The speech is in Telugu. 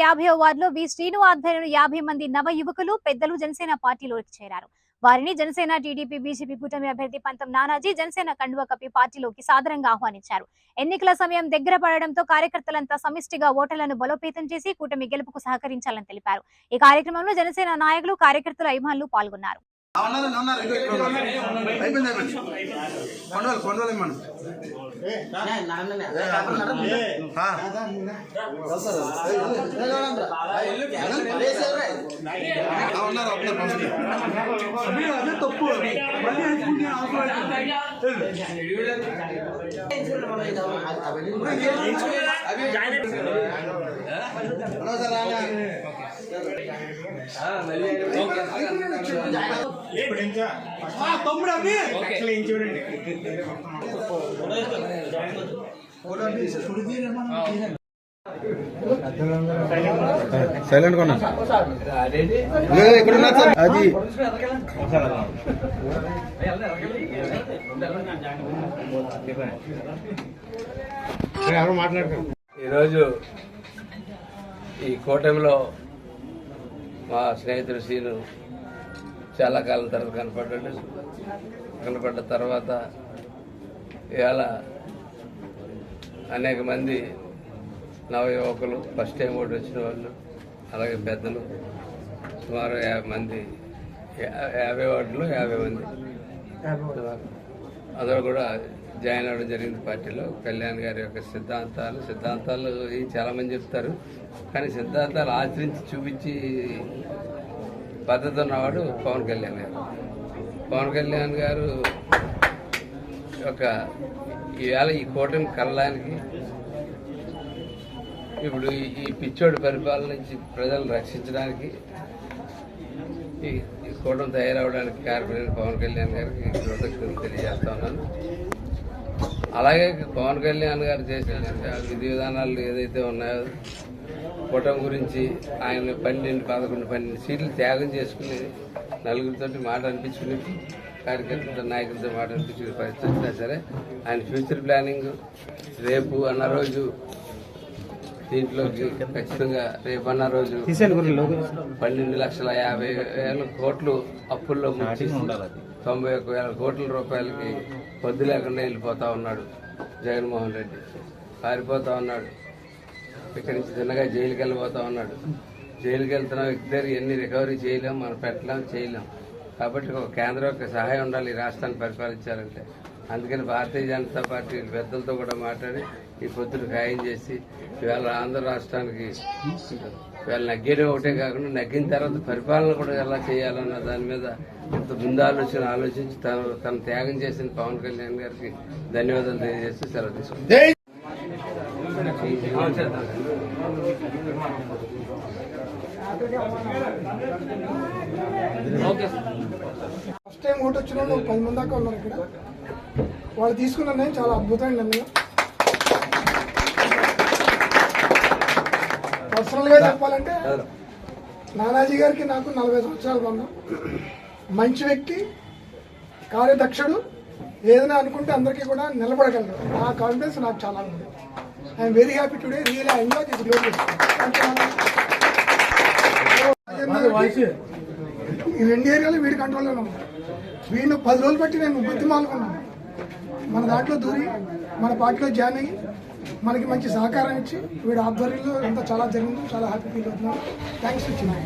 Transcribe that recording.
యాభై వార్డులో వి శ్రీను ఆధ్వర్యంలో యాభై మంది నవ యువకులు పెద్దలు జనసేన పార్టీలోకి చేరారు వారిని జనసేన టీడీపీ బీజేపీ కూటమి అభ్యర్థి పంతం నానాజీ జనసేన కండువ కప్పి పార్టీలోకి సాదరంగా ఆహ్వానించారు ఎన్నికల సమయం దగ్గర పడడంతో కార్యకర్తలంతా సమిష్టిగా ఓటర్లను బలోపేతం చేసి కూటమి గెలుపుకు సహకరించాలని తెలిపారు ఈ కార్యక్రమంలో జనసేన నాయకులు కార్యకర్తలు అభిమానులు పాల్గొన్నారు అయిపోయింది అయిపోయింది కొండవాలి కొండవాలి మనం ఆ. ఆ, ఉన్నారు ఉన్నారు పంపించండి. అదే అదే తప్పు మళ్ళీ అవి సైలెంట్ కొన్నా. లేదు ఇక్కడ ఉన్నారు సార్? అది. ఈరోజు ఈ కూటమిలో మా స్నేహితుడు సీను చాలా కాలం తర్వాత కనపడ్డాడు. కనపడ్డ తర్వాత ఇవాళ అనేక మంది నవయువకులు ఫస్ట్ టైం ఓటు వచ్చిన వాళ్ళు అలాగే పెద్దలు సుమారు యాభై మంది యా- యాభై వార్డులు యాభై మంది. అందరూ కూడా జాయిన్ అవ్వడం జరిగింది పార్టీలో. కళ్యాణ్ గారి యొక్క సిద్ధాంతాలు సిద్ధాంతాలు చాలామంది చెప్తారు. కానీ సిద్ధాంతాలు ఆచరించి చూపించి పద్ధతి ఉన్నవాడు పవన్ కళ్యాణ్ గారు. పవన్ కళ్యాణ్ గారు ఒక ఈవేళ ఈ కూటమి కళ్ళడానికి ఇప్పుడు ఈ- పిచ్చోడి పరిపాలన నుంచి ప్రజలను రక్షించడానికి ఈ ఈ కూటమి తయారవడానికి కారణమైన పవన్ కళ్యాణ్ గారికి కృతజ్ఞతలు తెలియజేస్తా ఉన్నాను. అలాగే పవన్ కళ్యాణ్ గారు చేసిన విధి విధానాలు ఏదైతే ఉన్నాయో కూటమి గురించి ఆయన పన్నెండు పదకొండు పన్నెండు సీట్లు త్యాగం చేసుకుని నలుగురితో మాట అనిపించుకుని కార్యకర్తలతో నాయకులతో మాట అనిపించుకునే పరిస్థితి వచ్చినా సరే ఆయన ఫ్యూచర్ ప్లానింగ్ రేపు అన్న రోజు దీంట్లోకి ఖచ్చితంగా రేపు అన్న రోజు పన్నెండు లక్షల యాభై వేల కోట్లు అప్పుల్లో ముంచి తొంభై ఒక్క వేల కోట్ల రూపాయలకి పొద్దు లేకుండా వెళ్ళిపోతా ఉన్నాడు జగన్మోహన్ రెడ్డి. పారిపోతా ఉన్నాడు. ఇక్కడి నుంచి చిన్నగా జైలుకి వెళ్ళిపోతా ఉన్నాడు. జైలుకి వెళ్తున్న ఇద్దరు ఎన్ని రికవరీ చేయలేం మనం పెట్టలేం చేయలేం. కాబట్టి ఒక కేంద్రం యొక్క సహాయం ఉండాలి ఈ రాష్ట్రాన్ని పరిపాలించాలంటే. అందుకని భారతీయ జనతా పార్టీ పెద్దలతో కూడా మాట్లాడి ఈ పొద్దున ఖాయం చేసి ఇవాళ ఆంధ్ర రాష్ట్రానికి ఇవాళ నగ్గేయడం ఒకటే కాకుండా నగ్గిన తర్వాత పరిపాలన కూడా ఎలా చేయాలన్న దాని మీద ఇంత ముందు ఆలోచన ఆలోచించి తను తను త్యాగం చేసిన పవన్ కళ్యాణ్ గారికి ధన్యవాదాలు తెలియజేస్తూ సెలవు తీసుకుంటాను ఫస్ట్ టైం ఓటు వచ్చిన వాళ్ళు పది మంది దాకా ఉన్నారు ఇక్కడ. వాళ్ళు తీసుకున్న నిర్ణయం చాలా అద్భుతమైన నిర్ణయం. పర్సనల్గా చెప్పాలంటే నానాజీ గారికి నాకు నలభై సంవత్సరాలు బంధం. మంచి వ్యక్తి కార్యదక్షుడు ఏదైనా అనుకుంటే అందరికీ కూడా నిలబడగలరు. ఆ కాన్ఫిడెన్స్ నాకు చాలా ఉంది. I'm very happy today real enjoy this glory ఈ రెండు ఏరియాలు వీడి కంట్రోల్లో ఉన్నాయి. వీడిని పది రోజులు బట్టి నేను బుద్ధిమాలుకున్నాను మన దాంట్లో దూరి మన పార్టీలో జాయిన్ అయ్యి మనకి మంచి సహకారం ఇచ్చి వీడి ఆధ్వర్యంలో అంతా చాలా జరిగింది. చాలా హ్యాపీ ఫీల్ అవుతున్నాను థ్యాంక్స్ ఇచ్చింది